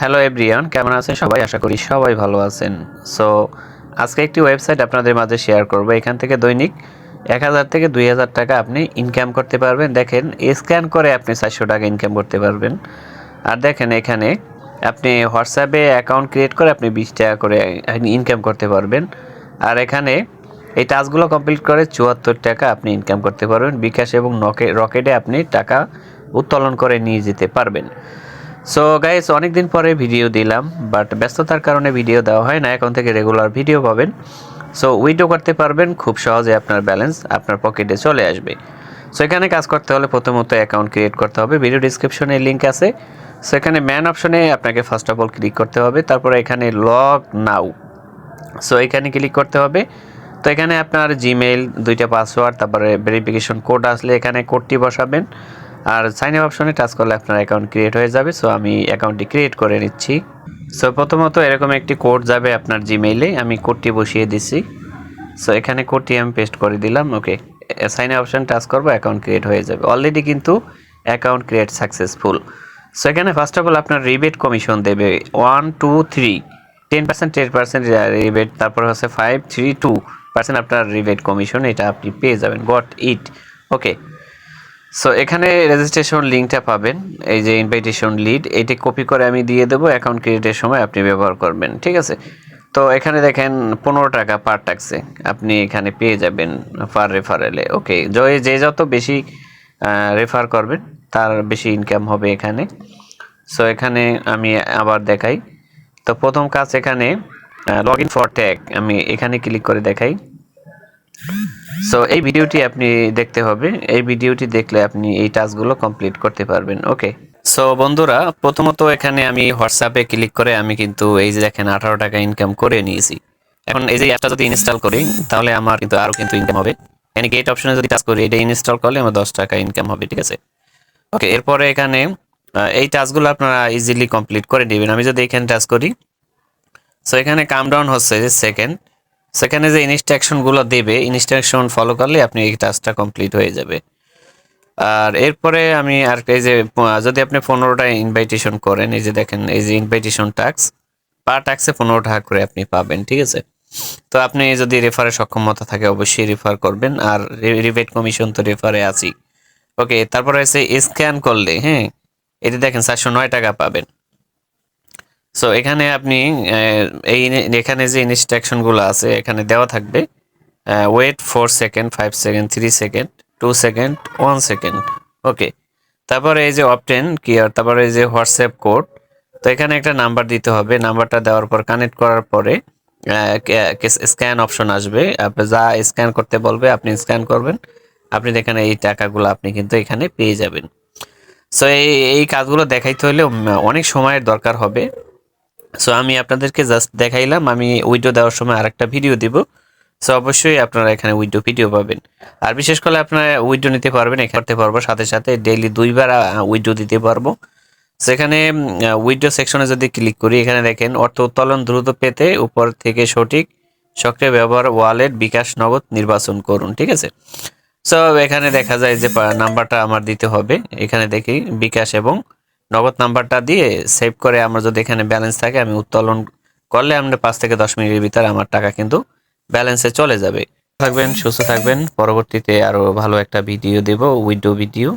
Hello everyone কেমন আছেন সবাই? আশা করি সবাই ভালো আছেন। সো আজকে একটি ওয়েবসাইট আপনাদের মাঝে শেয়ার করব। এখান থেকে দৈনিক এক হাজার থেকে দুই হাজার টাকা আপনি ইনকাম করতে পারবেন। দেখেন স্ক্যান করে আপনি চারশো টাকা ইনকাম করতে পারবেন। আর দেখেন, এখানে আপনি হোয়াটসঅ্যাপে অ্যাকাউন্ট ক্রিয়েট করে আপনি বিশ টাকা করে ইনকাম করতে পারবেন। আর এখানে এই টাস্কগুলো কমপ্লিট করে চুয়াত্তর টাকা আপনি ইনকাম করতে পারবেন। বিকাশ এবং নকে রকেটে আপনি টাকা উত্তোলন করে নিয়ে যেতে পারবেন। সো গাইস অনেকদিন পরে ভিডিও দিলাম বাট ব্যস্ততার কারণে ভিডিও দেওয়া হয় না। এখন থেকে রেগুলার ভিডিও পাবেন। সো উইডো করতে পারবেন, খুব সহজে আপনার ব্যালেন্স আপনার পকেটে চলে আসবে। সো এখানে কাজ করতে হলে প্রথমত অ্যাকাউন্ট ক্রিয়েট করতে হবে। ভিডিও ডিসক্রিপশনে লিঙ্ক আছে। সো এখানে ম্যান অপশনে আপনাকে ফার্স্ট অফ অল ক্লিক করতে হবে। তারপরে এখানে লগ নাও সো এখানে ক্লিক করতে হবে। তো, এখানে আপনার জিমেইল দুইটা পাসওয়ার্ড তারপরে ভেরিফিকেশন কোড আসলে এখানে কোডটি বসাবেন। আর সাইন আপ অপশনে টাচ করলে আপনার অ্যাকাউন্ট ক্রিয়েট হয়ে যাবে সো আমি অ্যাকাউন্টটি ক্রিয়েট করে নিচ্ছি। সো প্রথমত এরকম একটি কোড যাবে আপনার জিমেইলে আমি কোডটি বসিয়ে দিচ্ছি সো এখানে কোডটি আমি পেস্ট করে দিলাম okay sign up option touch করব অ্যাকাউন্ট ক্রিয়েট হয়ে যাবে। অলরেডি কিন্তু অ্যাকাউন্ট ক্রিয়েট সাকসেসফুল সো এখানে ফার্স্ট অফ অল আপনার রিবেট কমিশন দেবে one two three ten percent ten percent rebate তারপর হচ্ছে ফাইভ থ্রি টু পার্সেন্ট আপনার রিবেট কমিশন এটা আপনি পেয়ে যাবেন। গট ইট ওকে সো এখানে রেজিস্ট্রেশন লিঙ্কটা পাবেন। এই যে ইনভাইটেশন লিড এটি কপি করে আমি দিয়ে দেবো। অ্যাকাউন্ট ক্রিয়েটের সময় আপনি ব্যবহার করবেন, ঠিক আছে? তো এখানে দেখেন পনেরো টাকা পার ট্যাক্সে আপনি এখানে পেয়ে যাবেন পার রেফারেলে ওকে যে যে যত বেশি রেফার করবেন, তার বেশি ইনকাম হবে এখানে। সো এখানে আমি আবার দেখাই। তো প্রথম কাজ এখানে লগ ইন ফর ট্যাগ আমি এখানে ক্লিক করে দেখাই। সো এই ভিডিওটি আপনি দেখতে হবে। এই ভিডিওটি দেখলে আপনি এই টাস্কগুলো কমপ্লিট করতে পারবেন। ওকে সো বন্ধুরা, প্রথমত এখানে আমি হোয়াটসঅ্যাপে ক্লিক করে আমি কিন্তু এই যে দেখেন আঠারো টাকা ইনকাম করে নিয়েছি। এখন এই যে অ্যাপটা যদি ইনস্টল করি, তাহলে আমার কিন্তু আরও কিন্তু ইনকাম হবে। এখানে গেট অপশনে যদি টাচ করি, এটা ইনস্টল করলে আমার দশ টাকা ইনকাম হবে, ঠিক আছে? ওকে এরপরে এখানে এই টাস্কগুলো আপনারা ইজিলি কমপ্লিট করে নেবেন। আমি যদি এখানে টাচ করি সো এখানে কাম ডাউন হচ্ছে সেকেন্ড সেখানে যে ইনস্ট্রাকশনগুলো দেবে ইনস্ট্রাকশন ফলো করলে আপনি এই টাস্কটা কমপ্লিট হয়ে যাবে। আর এরপরে আমি আর এই যে যদি আপনি পনেরোটা ইনভাইটেশন করেন, এই যে দেখেন, এই যে ইনভাইটেশন টাস্ক পার টাক্সে পনেরো টাকা করে আপনি পাবেন, ঠিক আছে? তো আপনি যদি রেফারে সক্ষমতা থাকে, অবশ্যই রেফার করবেন। আর রিবেট কমিশন তো রেফারে আছি ওকে তারপরে হচ্ছে স্ক্যান করলে হ্যাঁ? এটি দেখেন, চারশো নয় টাকা পাবেন। সো এখানে আপনি এই এখানে যে ইনস্ট্রাকশনগুলো আছে, এখানে দেওয়া থাকবে wait four second five second three second two second one second okay তারপরে এই যে অপটেন কি তারপরে এই যে হোয়াটসঅ্যাপ কোড তো এখানে একটা নাম্বার দিতে হবে নাম্বারটা দেওয়ার পর কানেক্ট করার পরে স্ক্যান অপশন আসবে, আপনি যা স্ক্যান করতে বলবে, আপনি স্ক্যান করবেন, আপনি এখানে এই টাকাগুলো আপনি কিন্তু এখানে পেয়ে যাবেন। সো এই এই কাজগুলো দেখাইতে হলে অনেক সময়ের দরকার হবে। সো আমি আপনাদেরকে জাস্ট দেখাইলাম, আমি উইডো দেওয়ার সময় আরেকটা ভিডিও দিব। সো অবশ্যই আপনারা এখানে উইডো ভিডিও পাবেন। আর বিশেষ করে আপনারা উইডো নিতে পারবেন, এখানে করতে পারব, সাথে সাথে ডেইলি দুইবার উইডো দিতে পারব। সেখানে উইডো সেকশনে যদি ক্লিক করি, এখানে দেখেন, অর্থ উত্তোলন দ্রুত পেতে উপর থেকে সঠিক সক্রিয় ব্যবহার ওয়ালেট বিকাশ নগদ নির্বাচন করুন, ঠিক আছে? সো এখানে দেখা যায় যে নাম্বারটা আমার দিতে হবে। এখানে দেখি, বিকাশ এবং নগদ নাম্বারটা দিয়ে সেভ করে আমার যদি এখানে ব্যালেন্স থাকে, আমি উত্তোলন করলে আমরা পাঁচ থেকে দশ মিনিটের ভিতরে আমার টাকা কিন্তু ব্যালেন্সে চলে যাবে। থাকবেন, সুস্থ থাকবেন। পরবর্তীতে আরও ভালো একটা ভিডিও দেব, উইডো ভিডিও